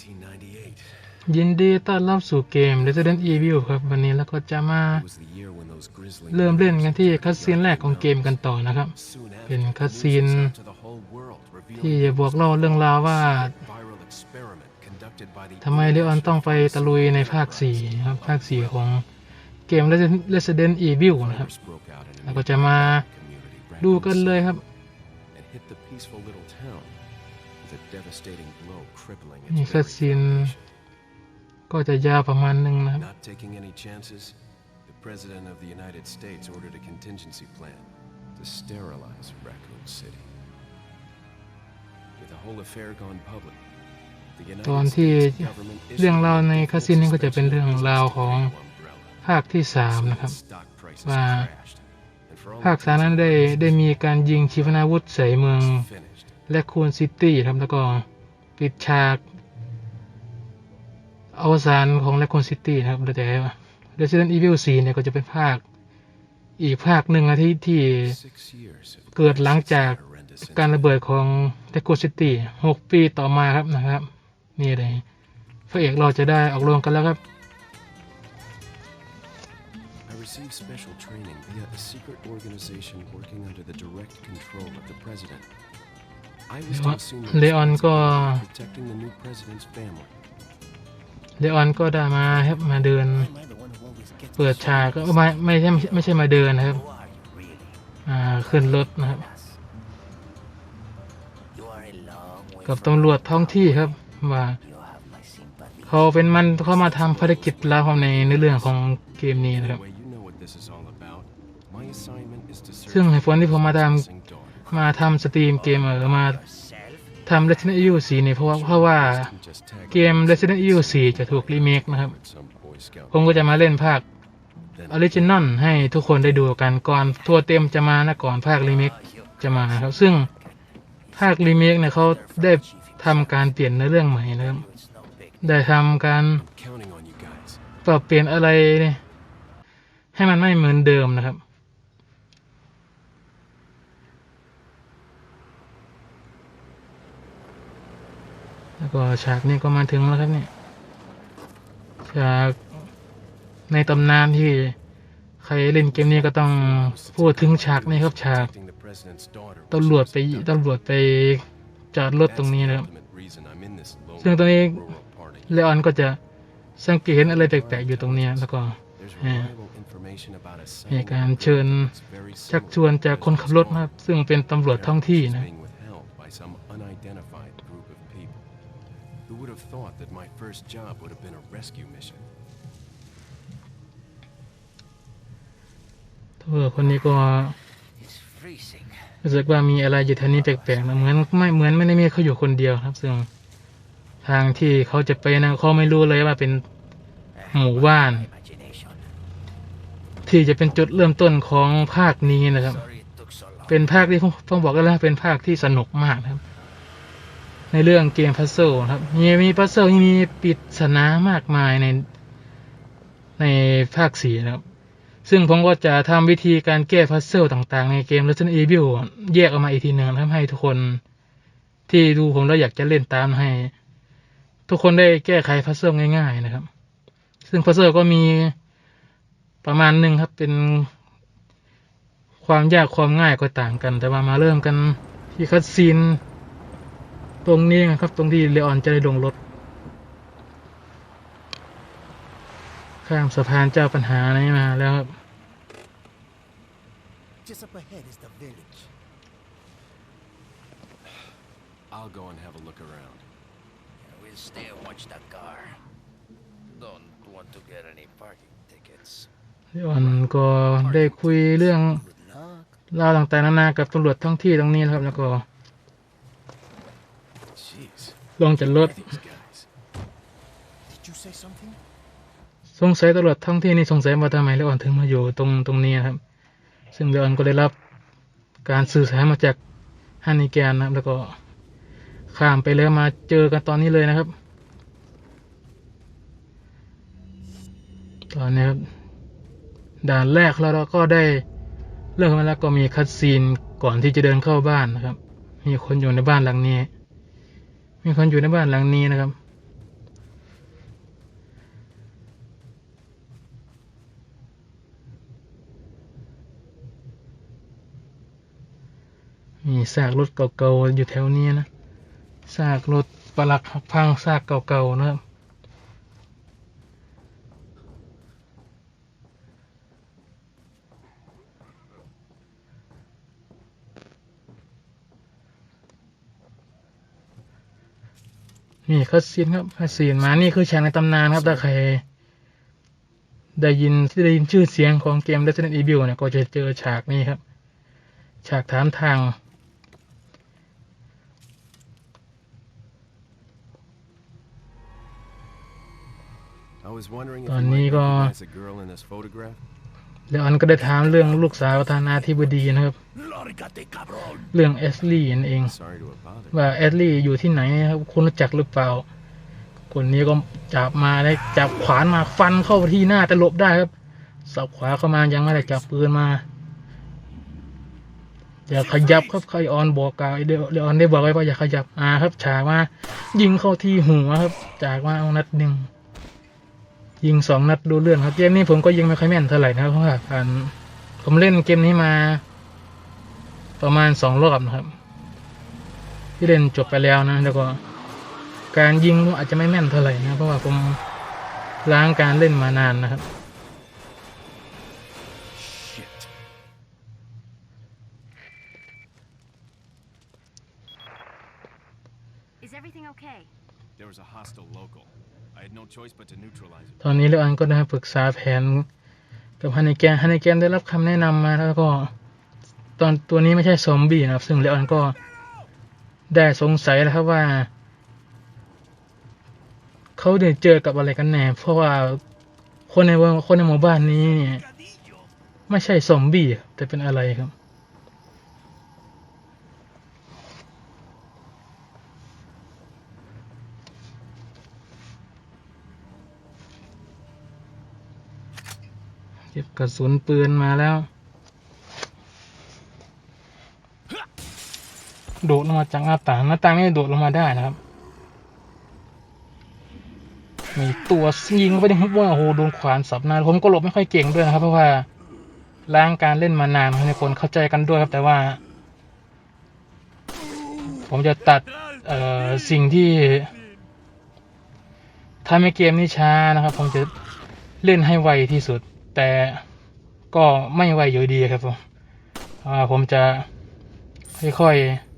1998. ยินดีต้อนรับสู่เกม Resident Evil ครับ วันนี้เราก็จะมา It was the year when those grisly เริ่มเล่นกันที่คัสซีนแรกของเกมกันต่อนะครับ Soon after, เป็น the คัส news ซีน was out to the whole world, ที่ revealing จะบอกเล่าเรื่องราวว่า viral experiment conducted by the ทำไมเลออนต้องไปตะลุยในภาค4นะครับ ภาค 4 ของเกม Resident- Resident Evil นะครับ virus broke out in an แล้วก็จะมา community ดูกันเลยครับ and hit the peaceful little town นี่ its คัส very ซีน foundation. ก็จะยาวประมาณหนึ่งนะครับ Not taking any chances, the President of the United States ordered a contingency plan to sterilize Raccoon City. With the whole affair gone public, the ตอน United ที่ States government เรื่อง issued ราว a ใน default คัสซีนนี้ก็จะเป็นเรื่องราวของ umbrella. ภาคที่3นะครับ Stock prices ว่า crashed, and for all ภาคสามนั้นได้ได้มีการยิงชีวนาวุธใส่เมือง intents, finished. และคูนซิตี้ครับแล้วก็ปิดฉากอวสานของแลคูนซิตี้นะครับแต่ว่า Resident Evil 4เนี่ยก็จะเป็นภาค อีกภาคหนึ่งอะที่ที่เกิดหลังจากการระเบิดของแลคูนซิตี้หกปีต่อมาครับนะครับ นี่เลยพระเอกเราจะได้ออกโรงกันแล้วครับ I received special training via a secret organization working under the direct control of the president. I was to assume the Leon ก็ responsibility of protecting the new president's family. เลออนก็ได้มาครับมาเดิน เปิดฉากก็ไม่ไม่ใช่ไม่ใช่มาเดินนะครับอ่าขึ้นรถนะครับ กับตำรวจท้องที่ครับว่าเขาเป็นมันเขามาทำภารกิจลับในในเรื่องของเกมนี้นะครับ Anyway, you know what this is all about. My assignment is to ซึ่ง search เหตุผลที่ผมมาท for missing daughter. ำ มาทำสตรีมเกมเออมาทำ Resident Evil 4เนี่ยเพราะว่าเพราะว่าเกม Resident Evil 4 จะถูกรีเมคนะครับ ผมก็จะมาเล่นภาคออริจินอลให้ทุกคนได้ดูกันก่อนทัวเต็มจะมานะก่อนภาครีเมคจะมาครับ ซึ่งภาครีเมคเนี่ยเขาได้ทำการเปลี่ยนในเรื่องใหม่นะครับ ได้ทำการปรับเปลี่ยนอะไรให้มันไม่เหมือนเดิมนะครับ แล้วก็ฉากนี้ก็มาถึงแล้วครับเนี่ยฉากในตำนานที่ใครเล่นเกมนี้ก็ต้องพูดถึงฉากนี้ครับฉากตำรวจไปตำรวจไปจอดรถตรงนี้นะครับซึ่งตรงนี้เลออนก็จะสังเกตเห็นอะไรแปลกๆอยู่ตรงนี้แล้วก็มีการเชิญชักชวนจากคนขับรถนะครับซึ่งเป็นตำรวจท้องที่นะ Who would have thought that my first job would have been a rescue mission? ตำรวจคนนี้ก็รู้สึกว่ามีอะไรอยู่แถวนี้แปลกๆนะเหมือนไม่เหมือนไม่ได้มีเขาอยู่คนเดียวครับซึ่งทางที่เขาจะไปนะเขาไม่รู้เลยว่าเป็นหมู่บ้าน ที่จะเป็นจุดเริ่มต้นของภาคนี้นะครับ เป็นภาคที่ผมผมบอกกันแล้วเป็นภาคที่สนุกมากนะครับ ในเรื่องเกมพัซเซิลครับมีมีพัซเซิลที่มีปริศนามากมายในในภาคสี่นะครับ ซึ่งผมก็จะทำวิธีการแก้พัซเซิลต่างๆ ในเกม Resident Evil แยกออกมาอีกทีหนึ่งทำให้ทุกคนที่ดูผมแล้วอยากจะเล่นตามให้ ทุกคนได้แก้ไขพัซเซิลง่ายๆนะครับ ซึ่งพัซเซิลก็มีประมาณหนึ่งครับเป็นความยากความง่ายก็ต่างกัน แต่ว่ามาเริ่มกันที่คัดซีน ตรงนี้นะครับ ตรงที่เลออนจะได้ลงรถ ข้ามสะพานเจ้าปัญหานี้มาแล้วครับ Just up ahead is the village. I'll go and have a look around. We'll stay and watch the car. Don't want to get any parking tickets. เลออนก็ได้คุยเรื่อง Good luck. ราวต่างๆนานากับตำรวจท้องที่ตรงนี้นะครับ แล้วก็ Jeez, ลงจากรถ these guys. Did you say something? สงสัยตำรวจท้องที่นี่สงสัยว่าทำไมเลออนถึงมาอยู่ตรงตรงนี้นะครับ ซึ่งเลออนก็ได้รับการสื่อสารมาจากฮันนิแกนนะครับ แล้วก็ข้ามไปแล้วมาเจอกันตอนนี้เลยนะครับ ตอนนี้ครับด่านแรกแล้วเราก็ได้เริ่มมาแล้วก็มีคัดซีนก่อนที่จะเดินเข้าบ้านนะครับ มีคนอยู่ในบ้านหลังนี้ มีคนอยู่ในบ้านหลังนี้นะครับ มีซากรถเก่าๆอยู่แถวนี้นะ ซากรถปลักพังซากเก่าๆนะครับ นี่คัสซีนครับคัสซีนมานี่คือฉากในตำนานครับถ้าใคร ได้ยินที่ได้ยินชื่อเสียงของเกม Resident Evil เนี่ยก็จะเจอฉากนี้ครับ ฉากถามทาง I was wondering if ต you อน might นี้ก็ แล้วอันก็ได้ถามเรื่องลูกสาวประธานาธิบดีนะครับ เรื่องแอสลี่นั่นเอง ว่าแอดลี่อยู่ที่ไหนครับคุณรู้จักหรือเปล่า คนนี้ก็จับมาได้จับขวานมาฟันเข้าที่หน้าแต่หลบได้ครับสับขวาเข้ามายังไม่ได้จับปืนมาอย่าขยับครับใครออนบอกกาวเดี๋ยวเดี๋ยวออนได้บอกไว้ว่าอย่าขยับอ่าครับฉากมายิงเข้าที่หัวครับ จากมาเอานัดหนึ่ง ยิงสองนัดดูเรื่องครับ เกมนี้ผมก็ยิงไม่ค่อยแม่นเท่าไหร่นะครับเพราะว่าการผมเล่นเกมนี้มา ประมาณสองรอบนะครับ ที่เล่นจบไปแล้วนะแล้วก็ การยิงอาจจะไม่แม่นเท่าไหร่นะเพราะว่าผมล้างการเล่นมานานนะครับ ตอนนี้เลอันก็ได้ปรึกษาแผนกับฮันนิแกนฮันนิแกนได้รับคำแนะนำมาแล้วก็ ตอนตัวนี้ไม่ใช่ซอมบี้นะครับ ซึ่งเลอันก็ได้สงสัยแล้วครับว่าเขาเนี่ยเจอกับอะไรกันแน่ เพราะว่าคนในคนในหมู่บ้านนี้เนี่ย ไม่ใช่ซอมบี้แต่เป็นอะไรครับ เก็บกระสุนปืนมาแล้ว โดดลงมาจากหน้าต่างหน้าต่างนี่โดดลงมาได้นะครับ มีตัวยิงไปที่ฮุบว่าโอ้โหโดนขวานสับหน้าผมก็หลบไม่ค่อยเก่งด้วยนะครับ เพราะว่าล้างการเล่นมานานให้คนเข้าใจกันด้วยครับ แต่ว่า ผมจะตัดสิ่งที่ทำให้เกมนี้ช้านะครับ ผมจะเล่นให้ไวที่สุด แต่ก็ไม่ไหวอยู่ดีครับผมอ่าผมจะค่อยๆ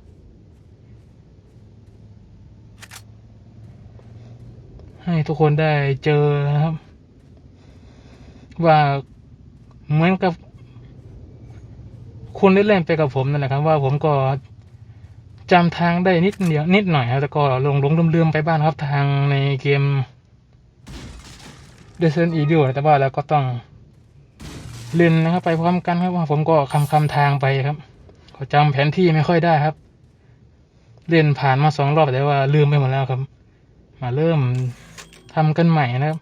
ให้ทุกคนได้เจอนะครับ ว่าเหมือนกับคุณเล่นไปกับผมนั่นแหละครับ ว่าผมก็จำทางได้นิดเดียวนิดหน่อยครับแต่ก็หลงหลงลืมลืมๆไปบ้างครับทางในเกม Resident Evil แต่ว่าแล้วก็ต้อง เล่นนะครับ ไปพร้อมกันครับว่าผมก็คำคำทางไปครับก็จำแผนที่ไม่ค่อยได้ครับ เล่นผ่านมาสองรอบแต่ว่าลืมไปหมดแล้วครับ มาเริ่มทำกันใหม่นะครับ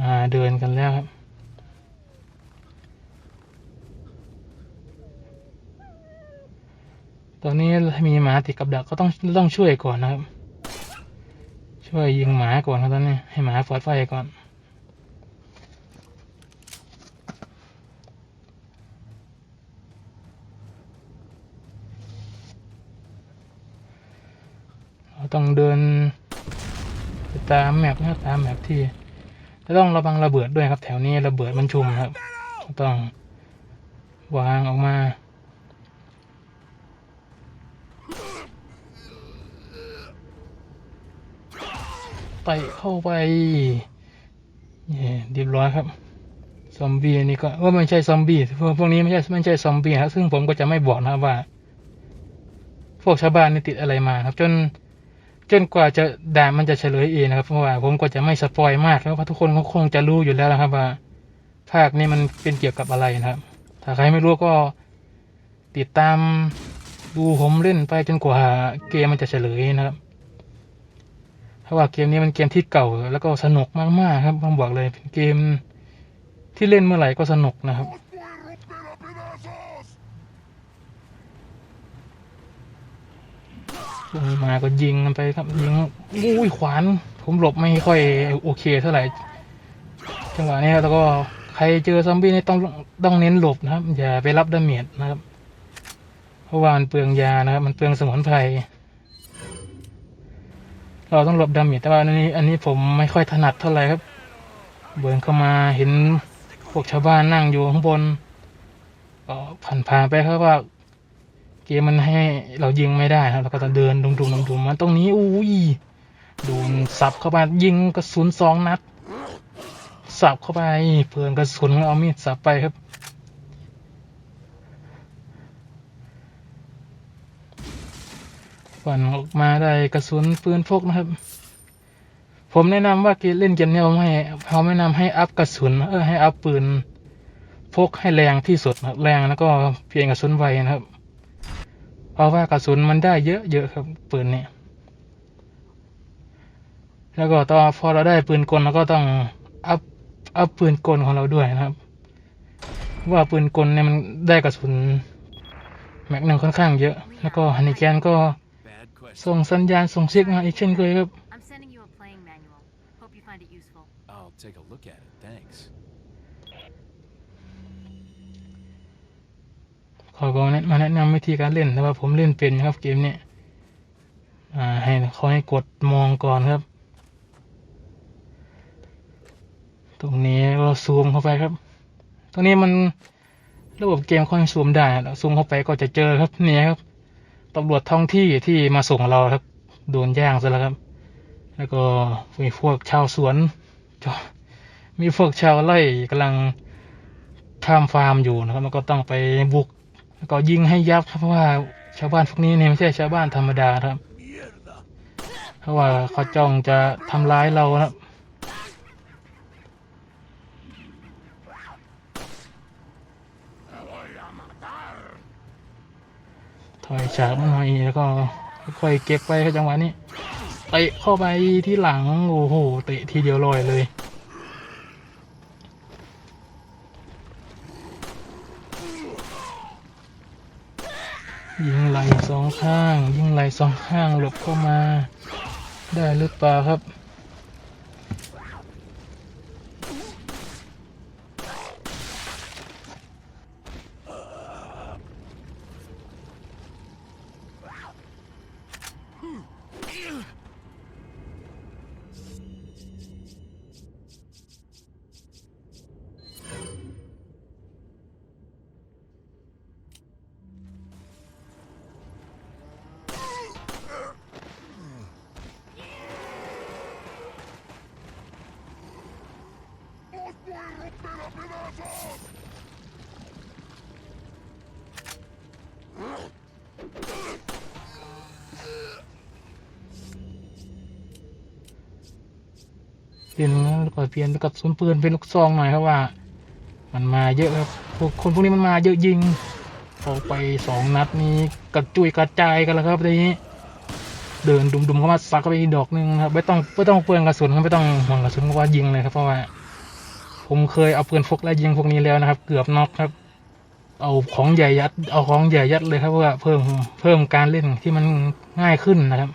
มาเดินกันแล้วครับ ตอนนี้มีหมาติดกับดักก็ต้องต้องช่วยก่อนนะครับ ช่วยยิงหมาก่อนครับตอนนี้ ให้หมาปลอดภัยก่อน เราต้องเดินตามแมปนะตามแมปที่จะต้องระวังระเบิดด้วยครับ แถวนี้ระเบิดมันชุมครับ ต้องวางออกมา ไตเข้าไปนี่เรียบร้อยครับ ซอมบี้อันนี้ก็ว่าไม่ใช่ซอมบี้พวกพวกนี้ไม่ใช่ไม่ใช่ซอมบี้ครับซึ่งผมก็จะไม่บอกนะครับว่า พวกชาวบ้านนี่ติดอะไรมาครับ จนจนกว่าจะด่ามันจะเฉลยเองนะครับเพราะว่าผมก็จะไม่สปอยมากแล้วเพราะทุกคนก็คงจะรู้อยู่แล้วนะครับว่า ภาคนี้มันเป็นเกี่ยวกับอะไรนะครับ ถ้าใครไม่รู้ก็ติดตามดูผมเล่นไปจนกว่าเกมมันจะเฉลยนะครับ เพราะว่าเกมนี้มันเกมที่เก่าแล้วก็สนุกมากๆครับผมบอกเลยเป็นเกมที่เล่นเมื่อไหร่ก็สนุกนะครับ มาก็ยิงกันไปครับยิงอุ้ยขวาน ผมหลบไม่ค่อยโอเคเท่าไหร่จังหวะนี้แล้วก็ใครเจอซอมบี้นี่ต้องต้องเน้นหลบนะครับ อย่าไปรับดาเมจนะครับ เพราะว่ามันเปลืองยานะครับ มันเปลืองสมุนไพร เราต้องหลบดาเมจแต่ว่าอันนี้อันนี้ผมไม่ค่อยถนัดเท่าไหร่ครับ เบิร์นเข้ามาเห็นพวกชาวบ้านนั่งอยู่ข้างบน ก็ผ่านผ่านไปครับว่า เกมมันให้เรายิงไม่ได้ครับเราก็จะเดินดุมๆดุมๆมาตรงนี้อุ้ยโดนสับเข้าไปยิงกระสุนสองนัด สับเข้าไปเพื่อนกระสุนเอามีดสับไปครับ ฝันออกมาได้กระสุนปืนพกนะครับ ผมแนะนำว่าเกมเล่นเกมนี้ผมให้เขาแนะนำให้อัพกระสุนเออให้อัพปืนพกให้แรงที่สุดแรงแล้วก็เปลี่ยนกระสุนไวนะครับ เพราะว่ากระสุนมันได้เยอะเยอะครับปืนนี้แล้วก็ต่อพอเราได้ปืนกลเราก็ต้องอัพอัพปืนกลของเราด้วยนะครับ ว่าปืนกลเนี่ยมันได้กระสุนแม็กหนึ่งค่อนข้างเยอะ แล้วก็ฮันนิแกนก็ ส่งสัญญาณส่งเสียงมาอีกเช่นเคยครับ I'm sending you a playing manual. Hope you find it useful. I'll take a look at it. Thanks. ขอก็แนะมาแนะนำวิธีการเล่นแต่ว่าผมเล่นเป็นครับเกมนี้อ่าให้เขาให้กดมองก่อนครับ ตรงนี้เราซูมเข้าไปครับ ตรงนี้มันระบบเกมค่อยซูมได้เราซูมเข้าไปก็จะเจอครับเนี่ยครับ ตำรวจท้องที่ที่มาส่งเราครับ โดนแย่งซะแล้วครับ แล้วก็มีพวกชาวสวน มีพวกชาวไร่กำลังทำฟาร์มอยู่นะครับแล้วก็ต้องไปบุก แล้วก็ยิงให้ยับครับเพราะว่าชาวบ้านพวกนี้เนี่ยไม่ใช่ชาวบ้านธรรมดาครับ เพราะว่าเขาจ้องจะทำร้ายเรานะครับ ถอยฉากมาหน่อยแล้วก็ค่อยเก็บไปครับจังหวะนี้เตะเข้าไปที่หลังโอ้โหเตะทีเดียวลอยเลยยิงไหลสองข้าง ยิงไหลสองข้างหลบเข้ามา ได้หรือเปล่าครับ เปลี่ยนแล้วก็เปลี่ยนกับสุนปืนเป็นลูกซองหน่อยครับว่า มันมาเยอะครับพวกคนพวกนี้มันมาเยอะยิงออกไปสองนัดนี้กระจุยกระจายกันแล้วครับทีนี้เดินดุมๆเข้ามาซักเข้าไปอีกดอกหนึงนะครับไม่ต้องไม่ต้องเปลืองกระสุนไม่ต้องห่วงกระสุนเพราะว่ายิงเลยครับเพราะว่า ผมเคยเอาปืนพกและยิงพวกนี้แล้วนะครับ เกือบน็อกครับ เอาของใหญ่ยัด เอาของใหญ่ยัดเลยครับเพราะว่าเพิ่มเพิ่มการเล่นที่มันง่ายขึ้นนะครับ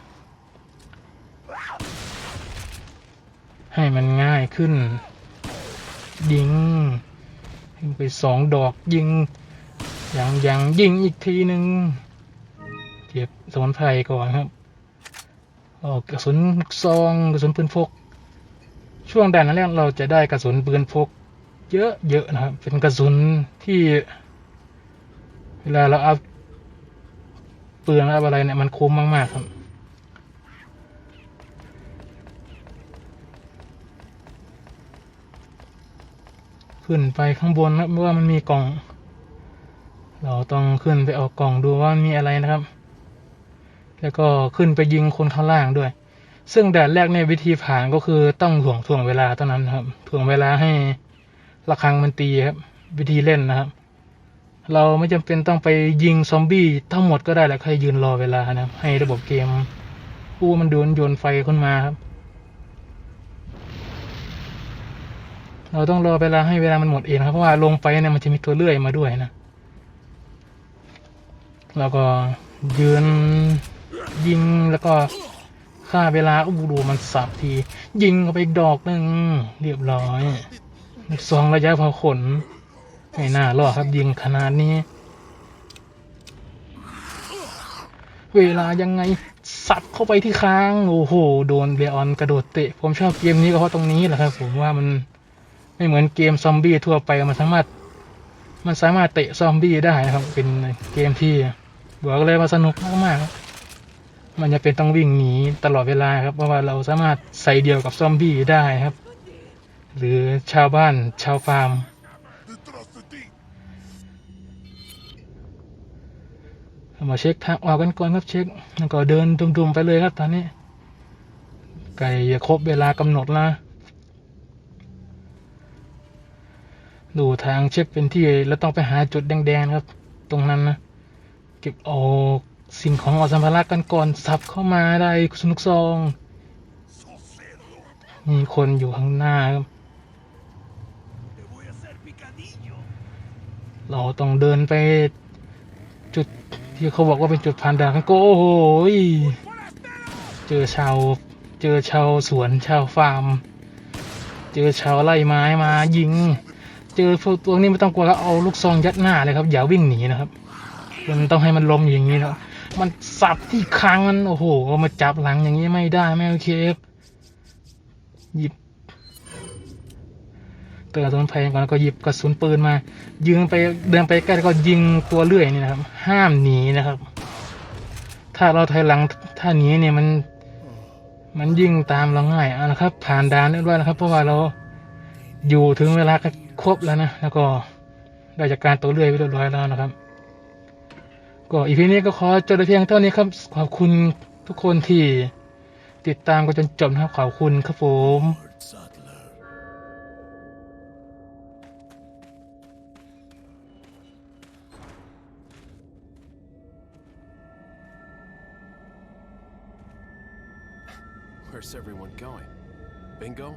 ให้มันง่ายขึ้น ยิงยิงไปสองดอกยิงอย่างอย่างยิงอีกทีหนึ่งเก็บสมุนไพรก่อนครับออกกระสุนซองกระสุนปืนพก ช่วงด่านนั้นแรกเราจะได้กระสุนปืนพก เยอะเยอะนะครับ เป็นกระสุนที่ เวลาเราอัพปลืองอัพอะไรเนี่ยมันคุ้มมาก ๆ ครับขึ้นไปข้างบนนะเพราะว่ามันมีกล่อง เราต้องขึ้นไปเอากล่องดูว่ามีอะไรนะครับ แล้วก็ขึ้นไปยิงคนข้างล่างด้วย ซึ่งแด่านแรกเนี่ยวิธีผ่านก็คือต้องถ่วงถ่วงเวลาเท่านั้นครับถ่วงเวลาให้ระฆังมันตีครับ วิธีเล่นนะครับ เราไม่จำเป็นต้องไปยิงซอมบี้ทั้งหมดก็ได้แหละแค่ยืนรอเวลานะครับให้ระบบเกมผู้มันโดนโยนไฟขึ้นมาครับ เราต้องรอเวลาให้เวลามันหมดเองครับเพราะว่าลงไปเนี่ยมันจะมีตัวเลื่อยมาด้วยนะแล้วก็ยืนยิงแล้วก็ ฆ่าเวลาอู้ดูมันสับที ยิงเข้าไปอีกดอกหนึ่งเรียบร้อยลูกซองระยะพอขน ไม่น่ารอดครับยิงขนาดนี้ เวลายังไงสับเข้าไปที่ค้าง โอ้โห โดนเบออนกระโดดเตะ ผมชอบเกมนี้ก็เพราะตรงนี้แหละครับ ผมว่ามันไม่เหมือนเกมซอมบี้ทั่วไปมันสามารถ มันสามารถเตะซอมบี้ได้นะครับ เป็นเกมที่บอกเลยว่าสนุกมากๆ มันจะเป็นต้องวิ่งหนีตลอดเวลาครับเพราะว่าเราสามารถใส่เดียวกับซอมบี้ได้ครับ หรือชาวบ้านชาวฟาร์มมาเช็คทางออกกันก่อนครับเช็คแล้วก็เดินดุมๆไปเลยครับตอนนี้ ไก่อย่าครบเวลากำหนดละดูทางเช็คเป็นที่แล้วต้องไปหาจุดแดงๆครับ ตรงนั้นนะเก็บออก สิ่งของอสัมภาระกันก่อนสับเข้ามาได้สนุกซองมีคนอยู่ข้างหน้าครับเราต้องเดินไปจุดที่เขาบอกว่าเป็นจุดผ่านด่านกันก็โอ้โหยเจอชาวเจอชาวสวนชาวฟาร์ม เจอชาวไร่ไม้มายิง เจอพวกตัวนี้ไม่ต้องกลัวครับเอาลูกซองยัดหน้าเลยครับอย่าวิ่งหนีนะครับมันต้องให้มันล้มอย่างนี้นะ มันสับที่คางมันโอ้โหเอามาจับหลังอย่างนี้ไม่ได้ไม่โอเคหยิบเตือนต้นไผ่ก่อนแล้วก็หยิบกระสุนปืนมา ยิงไปเดินไปใกล้แล้วก็ยิงตัวเลื่อยนี่นะครับ ห้ามหนีนะครับ ถ้าเราถอยหลังถ้าหนีเนี่ยมัน มันยิงตามเราง่ายเอาละครับ ผ่านด่านเรียบร้อยแล้วครับ เพราะว่าเราอยู่ถึงเวลาครบแล้วนะแล้วก็ได้จากการตัวเลื่อยไปเรียบร้อยแล้วนะครับ ก็อีพีนี้ก็ขอจบเพียงเท่านี้ครับ ขอบคุณทุกคนที่ติดตามกันจนจบนะครับ ขอบคุณครับผม Where's everyone going? Bingo?